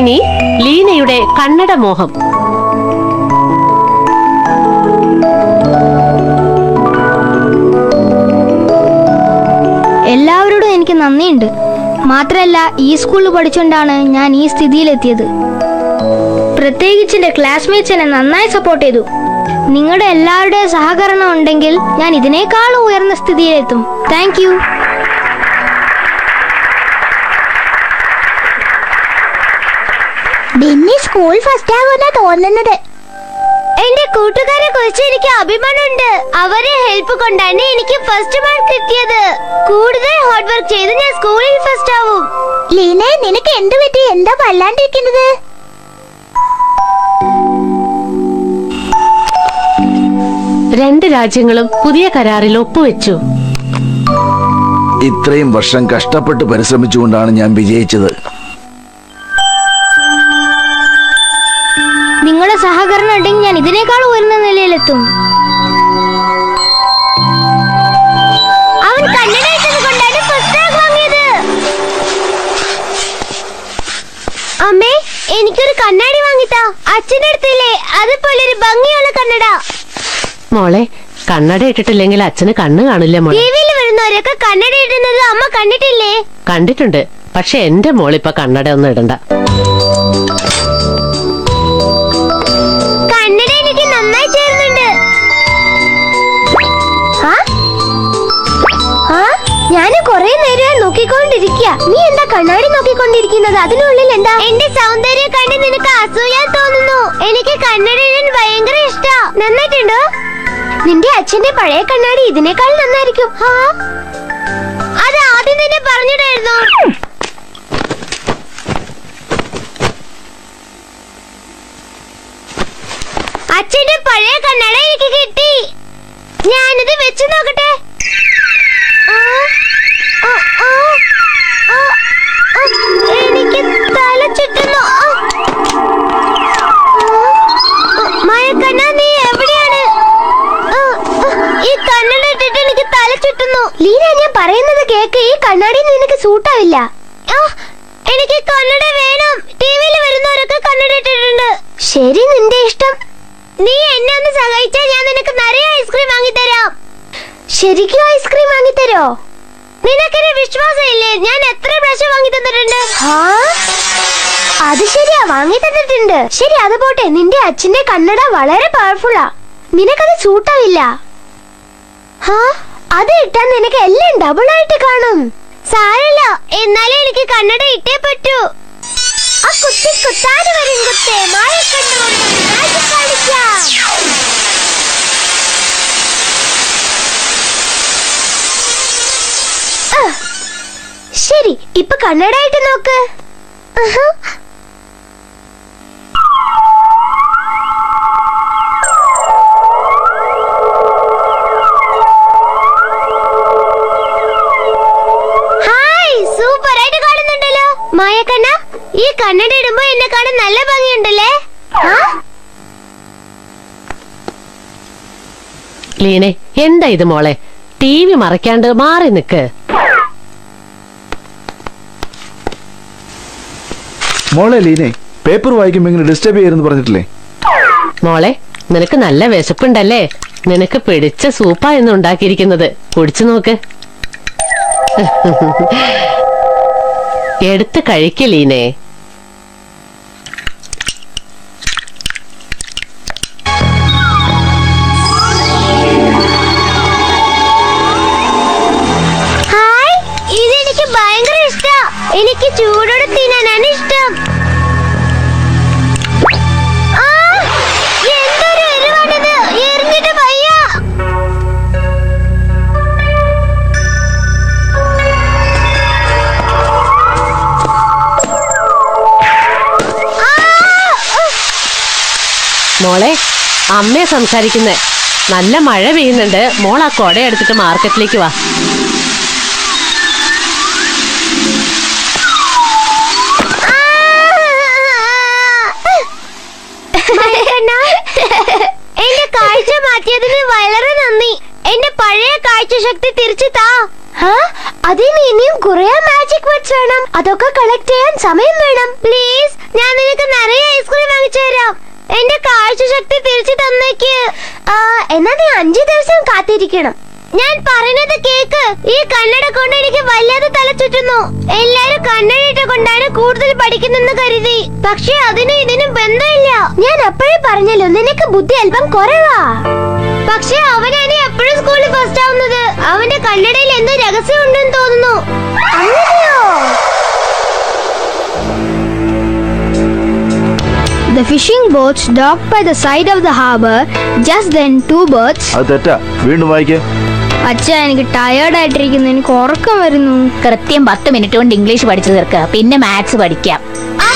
ഇനി ലീനയുടെ കണ്ണട മോഹം. എല്ലാവരോടും എനിക്ക് നന്ദിയുണ്ട്. മാത്രമല്ല ഈ സ്കൂളിൽ പഠിച്ചുകൊണ്ടാണ് ഞാൻ ഈ സ്ഥിതിയിലെത്തിയത്. പ്രത്യേകിച്ച് എന്റെ ക്ലാസ്മേറ്റ്സ് എന്നെ നന്നായി സപ്പോർട്ട് ചെയ്തു. നിങ്ങളുടെ എല്ലാവരുടെയും സഹകരണം ഉണ്ടെങ്കിൽ ഞാൻ ഇതിനേക്കാളും ഉയർന്ന സ്ഥിതിയിലെത്തും. താങ്ക് ബെന്നി സ്കൂൾ ഫസ്റ്റ് ആകുന്ന തോന്നുന്നത്. എന്റെ കൂട്ടുകാരെ കുറിച്ച് എനിക്ക് അഭിമാനമുണ്ട്. അവരെ ഹെൽപ്പ് കൊണ്ടാണ് എനിക്ക് ഫസ്റ്റ് മാർക്ക് കിട്ടിയത്. കൂടുതൽ ഹാർഡ് വർക്ക് ചെയ്ത് ഞാൻ സ്കൂളിൽ ഫസ്റ്റ് ആവും. ലീന നിനക്ക് എന്ത് പറ്റി? എന്താ വല്ലാണ്ടിരിക്കുന്നത്? രണ്ട് രാജ്യങ്ങളും പുതിയ കരാറിൽ ഒപ്പുവെച്ചു. ഇത്രയും വർഷം കഷ്ടപ്പെട്ട് പരിശ്രമിച്ചുകൊണ്ടാണ് ഞാൻ വിജയിച്ചത്. ഉണ്ടെങ്കിൽ ഞാൻ ഇതിനേക്കാൾ ഉയർന്ന നിലയിലെത്തും. അവൻ കന്നഡ കൊണ്ടാണ് വാങ്ങിയത്. അമ്മേ എനിക്കൊരു കണ്ണാടി വാങ്ങിത്താ. അച്ഛന്റെ അടുത്തില്ലേ? അതുപോലെ ഒരു ഭംഗിയുള്ള കണ്ണട. മോളെ കണ്ണട ഇട്ടിട്ടില്ലെങ്കിൽ അച്ഛന് കണ്ണ് കാണില്ല മോളെ. ടിവിയിൽ വരുന്നവരൊക്കെ കണ്ണട ഇടുന്നത് അമ്മ കണ്ടിട്ടില്ലേ? കണ്ടിട്ടുണ്ട്. പക്ഷെ എന്റെ മോളിപ്പൊ കണ്ണട ഒന്നും ഇടണ്ട. നീ എന്താ കണ്ണാടി നോക്കിക്കൊണ്ടിരിക്കുന്നത്? അതിനുള്ളിൽ എന്താ? എന്റെ സൗന്ദര്യം കണ്ട് നിനക്ക് അസൂയാൻ തോന്നുന്നു. എനിക്ക് കണ്ണട ഭയങ്കര ഇഷ്ടാ. നന്നായിട്ടുണ്ടോ? നിന്റെ അച്ഛന്റെ പഴയ കണ്ണാടി ഇതിനേക്കാൾ നന്നായിരിക്കും. അത് ആദ്യം തന്നെ പറഞ്ഞിടായിരുന്നു. പറയുന്നത് കേക്ക് ഈ കണ്ണാടി നിനക്ക് സൂട്ടാവില്ല എനിക്ക് കണ്ണട വേണം. ടിവിയിൽ വരുന്നവരൊക്കെ കണ്ണട ഇട്ടിട്ടുണ്ട്. ശരി നിന്റെ ഇഷ്ടം. നീ എന്നെ ഒന്ന് സഹായിച്ചാൽ ഞാൻ നിനക്ക് നിറയെ ഐസ്ക്രീം വാങ്ങിത്തരാം. ശരിക്കും ഐസ്ക്രീം വാങ്ങിത്തരോ? നിനക്കെന്നെ വിശ്വാസമില്ലേ? ഞാൻ എത്ര പ്രാവശ്യം വാങ്ങി തന്നിട്ടുണ്ട് അത് ശരിയാ വാങ്ങി തന്നിട്ടുണ്ട് ശരി അത് പോട്ടെ. നിന്റെ അച്ഛന്റെ കണ്ണട വളരെ പവർഫുള്ളാ നിനക്കത് സൂട്ടാവില്ല ഹാ? അത് ഇട്ടാൽ നിനക്ക് എല്ലാം ഡബിൾ ആയിട്ട് കാണും. സാരല്ല എന്നാലും എനിക്ക് കണ്ണട ഇട്ടേ പറ്റൂ. ആ കുത്തി കുത്താന് വരും കുത്തേ. ശരി ഇപ്പൊ കണ്ണടായിട്ട് നോക്ക്. കണ്ണട ഇടുമ്പോ എന്നെ കാണാൻ നല്ല ഭംഗിയുണ്ടല്ലേ? ലീനെ എന്താ ഇത് മോളെ? ടി വി മറയ്ക്കാണ്ട് മാറി നിക്ക്. മോളെ ലീനെ പേപ്പർ വായിക്കുമ്പോ ഇങ്ങനെ ഡിസ്റ്റർബ് ചെയ്യരുന്ന് പറഞ്ഞിട്ടില്ലേ? മോളെ നിനക്ക് നല്ല വിശപ്പുണ്ടല്ലേ? നിനക്ക് പിടിച്ച സൂപ്പാ എന്ന് ഉണ്ടാക്കിയിരിക്കുന്നത്. കുടിച്ചു നോക്ക്. എടുത്ത് കഴിക്കലീനെ ചൂടോടെ തിന്നാനാണ് ഇഷ്ടം. മോളെ അമ്മയെ സംസാരിക്കുന്നേ. നല്ല മഴ പെയ്യുന്നുണ്ട്. മോൾ ആ കൊട എടുത്തിട്ട് മാർക്കറ്റിലേക്ക് വാ മണികണ്ണ, എന്റെ കാഴ്ച മാറ്റിയതിന് വളരെ നന്ദി എന്റെ പഴയ കാഴ്ച ശക്തി തിരിച്ചു താ അതിന് ഇനിയും കുറെ മാജിക് വേർഡ്സ് വേണം. അതൊക്കെ കളക്ട് ചെയ്യാൻ സമയം വേണം. പ്ലീസ് ഞാൻ നിനക്ക് നിറയെ ഐസ്ക്രീം വാങ്ങിച്ചു തരാം. എന്റെ കാഴ്ചശക്തി തിരിച്ചു തന്നേക്ക്. എന്നാ നീ അഞ്ചു ദിവസം കാത്തിരിക്കണം. ഞാൻ പറയുന്നത് കേക്ക്. ഈ കണ്ണട കൊണ്ട് എനിക്ക് വല്ലാതെ തല ചുറ്റുന്നു. എല്ലാരും കണ്ണടയിട്ട് കൊണ്ടാണ് കൂടുതൽ പഠിക്കുന്നെന്ന് കരുതി. പക്ഷെ അതിനും ഇതിനും ബന്ധമില്ല. ഞാൻ അപ്പോഴേ പറഞ്ഞല്ലോ നിനക്ക് ബുദ്ധി അല്പം കുറവാ. പക്ഷെ അവനാണ് എപ്പോഴും സ്കൂളിൽ ഫസ്റ്റ് ആവുന്നത്. അവന്റെ കണ്ണടയിൽ എന്തോ രഹസ്യം ഉണ്ടെന്ന് തോന്നുന്നു The fishing boats docked by the side of the harbor. Just then, two birds. അത് തെറ്റാ. വീണ്ടും വായിക്കേ. അച്ഛ എനിക്ക് ടയേർഡ് ആയിട്ടിരിക്കുന്നു. എനിക്ക് ഉറക്കം വരുന്നു. കൃത്യം പത്ത് മിനിറ്റ് കൊണ്ട് ഇംഗ്ലീഷ് പഠിച്ചു തീർക്കുക പിന്നെ മാത്സ് പഠിക്കാം. ആ